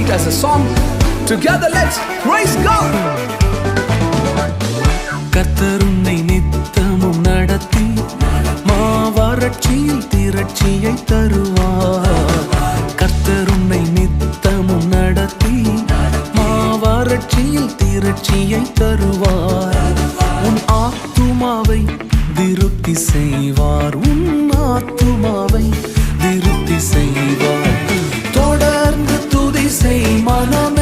it as a song. Together, let's praise God. கர்த்தர் நித்தமும் நடத்தி மாவறட்சியில் திரட்சியை தருவார் கர்த்தர் உன்னை நித்தமும் நடத்தி மாவறட்சியில் திரட்சியை தருவார் உன் ஆத்துமாவை திருப்தி செய்வார் உன் ஆத்துமாவை திருப்தி செய்வார் தொடர்ந்து துதி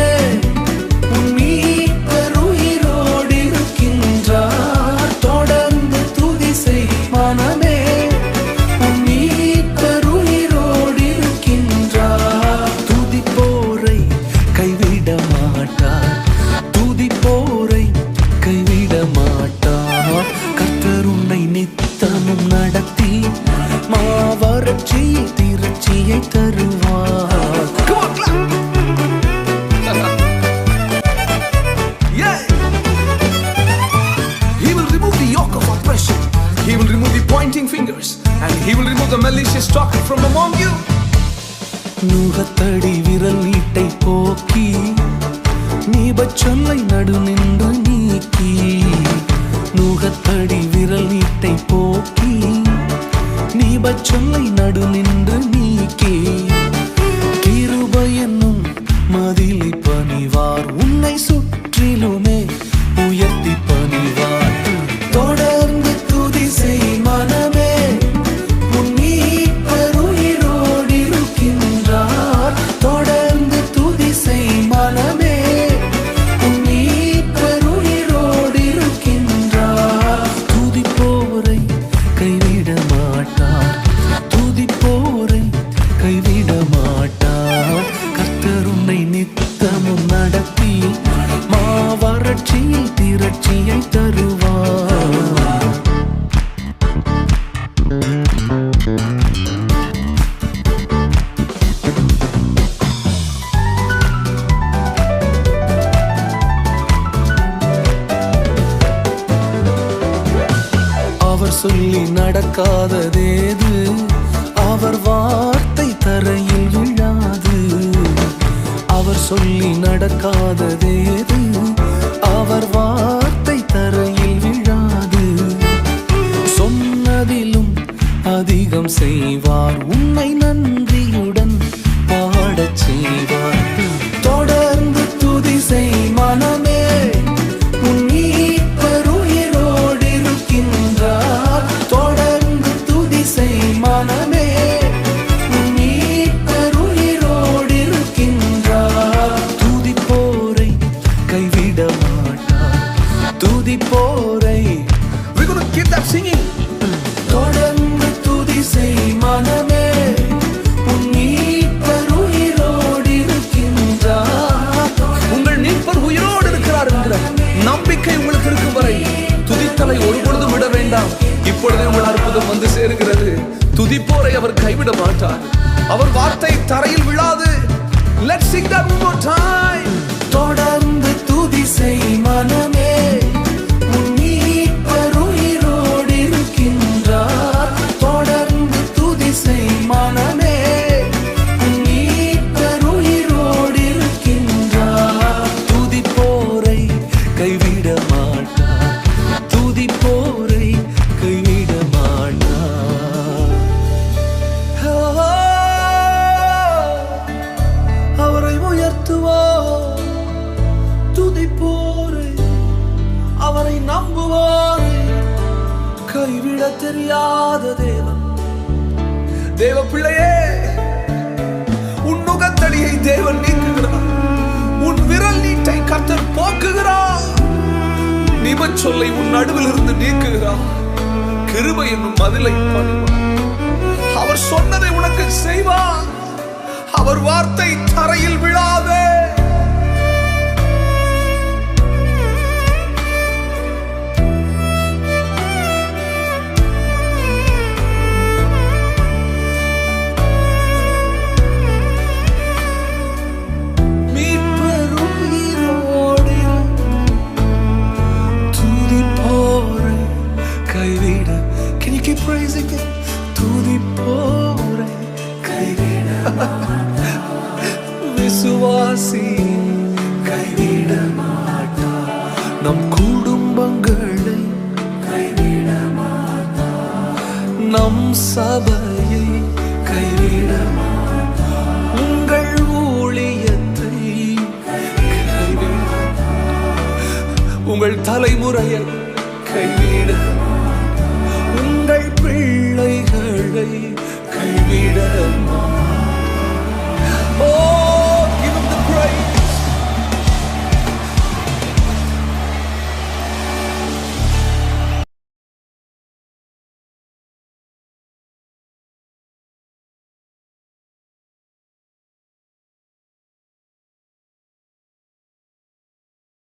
pointing fingers. And he will remove the malicious talk from among you. நுகத்தடி விரல் நீட்டை போக்கி நீபச் சொல்லை நடு நின்று நீக்கி நுகத்தடி விரல் நீட்டை போக்கி நீபச் சொல்லை நடு நின்று கர்த்தர் நித்தமும் நடத்தி மாவறட்சியில் திரட்சியை தருவார். அவர் சொல்லி நடக்காததே சொல்லி நடக்காததேது அவர் வார்த்தை தரையில் விழாது. சொன்னதிலும் அதிகம் செய்வார். உன்னை நன்றியுடன் கைவிட மாட்டார் துதிப்போரை We're keep that singing. தொடர்ந்து துதி செய் மனமே. உன் மீட்பர் உயிரோடு இருக்கின்றார். உங்கள் மீட்பர் உயிரோடு இருக்கிறார் என்கிற நம்பிக்கை உங்களுக்கு இருக்கும் வரை துதித்தலை ஒருபொழுதும் விட வேண்டாம். இப்பொழுதே உங்கள் அற்புதம் வந்து சேருகிறது. துதிப்போரை அவர் கைவிட மாட்டார். அவர் வார்த்தை தரையில் விழாது. தெரியாத தேவன். தேவ பிள்ளையே உன் நுகத்தடியை தேவன் நீக்குகிறார். உன் விரல் நீட்டை கர்த்தர் போக்குகிறார். நிபச் சொல்லை உன் நடுவில் இருந்து நீக்குகிறார். கிருபை என்னும் மதிலை பணிவார். அவர் சொன்னதை உனக்கு செய்வார். அவர் வார்த்தை தரையில் விழாதே. விசுவாசி கைவிட மாட்டார் நம் குடும்பங்களை கைவிட மாட்டார் நம் சபையை கைவிட உங்கள் ஊழியத்தை உங்கள் தலைமுறையை கைவிட